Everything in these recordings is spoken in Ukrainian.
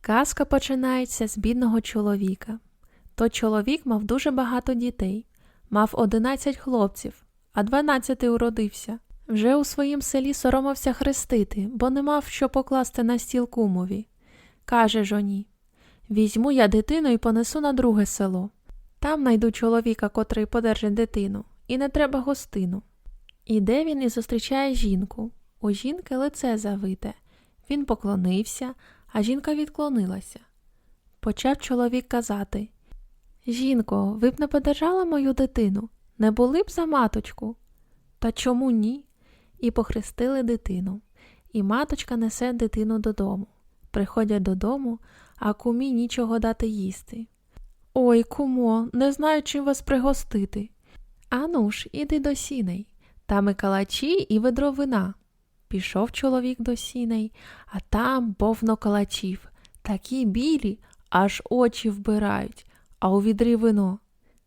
Казка починається з бідного чоловіка. Той чоловік мав дуже багато дітей, мав 11 хлопців, а 12 уродився. Вже у своїм селі соромився хрестити, бо не мав що покласти на стіл кумові. Каже жоні: Візьму я дитину і понесу на друге село. Там найду чоловіка, котрий подержить дитину, і не треба гостину. Іде він і зустрічає жінку. У жінки лице завите. Він поклонився, а жінка відклонилася. Почав чоловік казати Жінко, ви б не подержала мою дитину, не були б за маточку. Та чому ні? І похрестили дитину. І маточка несе дитину додому. Приходять додому, а кумі нічого дати їсти. Ой, кумо, не знаю, чим вас пригостити. Ану ж, іди до сіней. Там і калачі, і ведро вина. Пішов чоловік до сіней, а там повно калачів, такі білі, аж очі вбирають, а у відрі вино.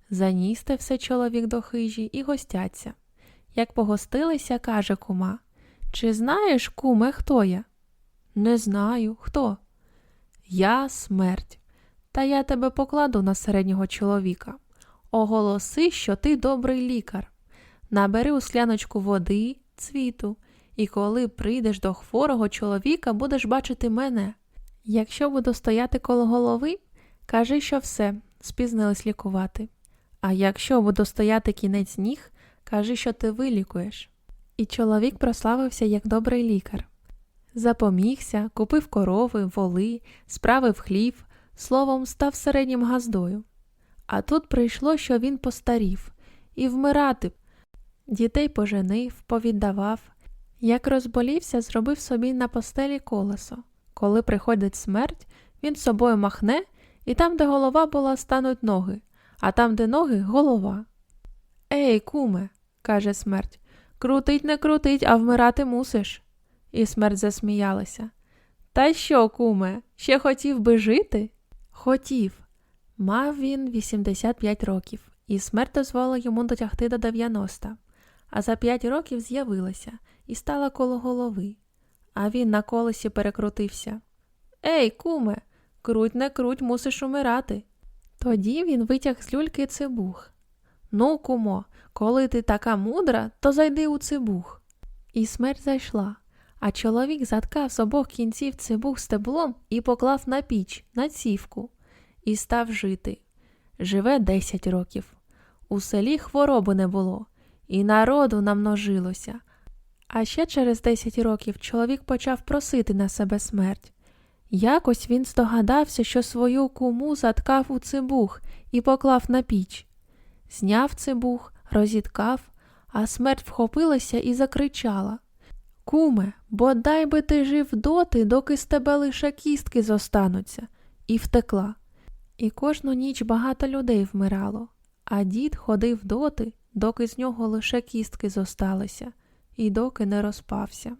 Заністе все чоловік до хижі і гостяться. Як погостилися, каже кума. Чи знаєш, куме, хто я? Не знаю, хто? Я смерть. Та я тебе покладу на середнього чоловіка. Оголоси, що ти добрий лікар. Набери у скляночку води, цвіту, і коли прийдеш до хворого чоловіка, будеш бачити мене. Якщо буду стояти коло голови, кажи, що все, спізнились лікувати. А якщо буду стояти кінець ніг, кажи, що ти вилікуєш. І чоловік прославився як добрий лікар. Запомігся, купив корови, воли, справив хлів, словом, став середнім газдою. А тут прийшло, що він постарів, і вмирати. Дітей поженив, повіддавав. Як розболівся, зробив собі на постелі колесо. Коли приходить смерть, він собою махне, і там, де голова була, стануть ноги, а там, де ноги, голова. Ей, куме, каже смерть, крутить не крутить, а вмирати мусиш. І смерть засміялася. Та що, куме, ще хотів би жити? Хотів. Мав він 85 років, і смерть дозволила йому дотягти до 90, а за 5 років з'явилася і стала коло голови. А він на колесі перекрутився. Ей, куме, круть не круть, мусиш умирати. Тоді він витяг з люльки цибух. Ну, кумо, коли ти така мудра, то зайди у цибух. І смерть зайшла, а чоловік заткав з обох кінців цибух стеблом і поклав на піч, на цівку, і став жити. Живе десять років. У селі хвороби не було, і народу намножилося. А ще через 10 років чоловік почав просити на себе смерть. Якось він здогадався, що свою куму заткав у цибух і поклав на піч. Зняв цибух, розіткав, а смерть вхопилася і закричала Куме, бодай би ти жив доти, доки з тебе лише кістки зостануться, і втекла. І кожну ніч багато людей вмирало, а дід ходив доти, доки з нього лише кістки зосталися і доки не розпався.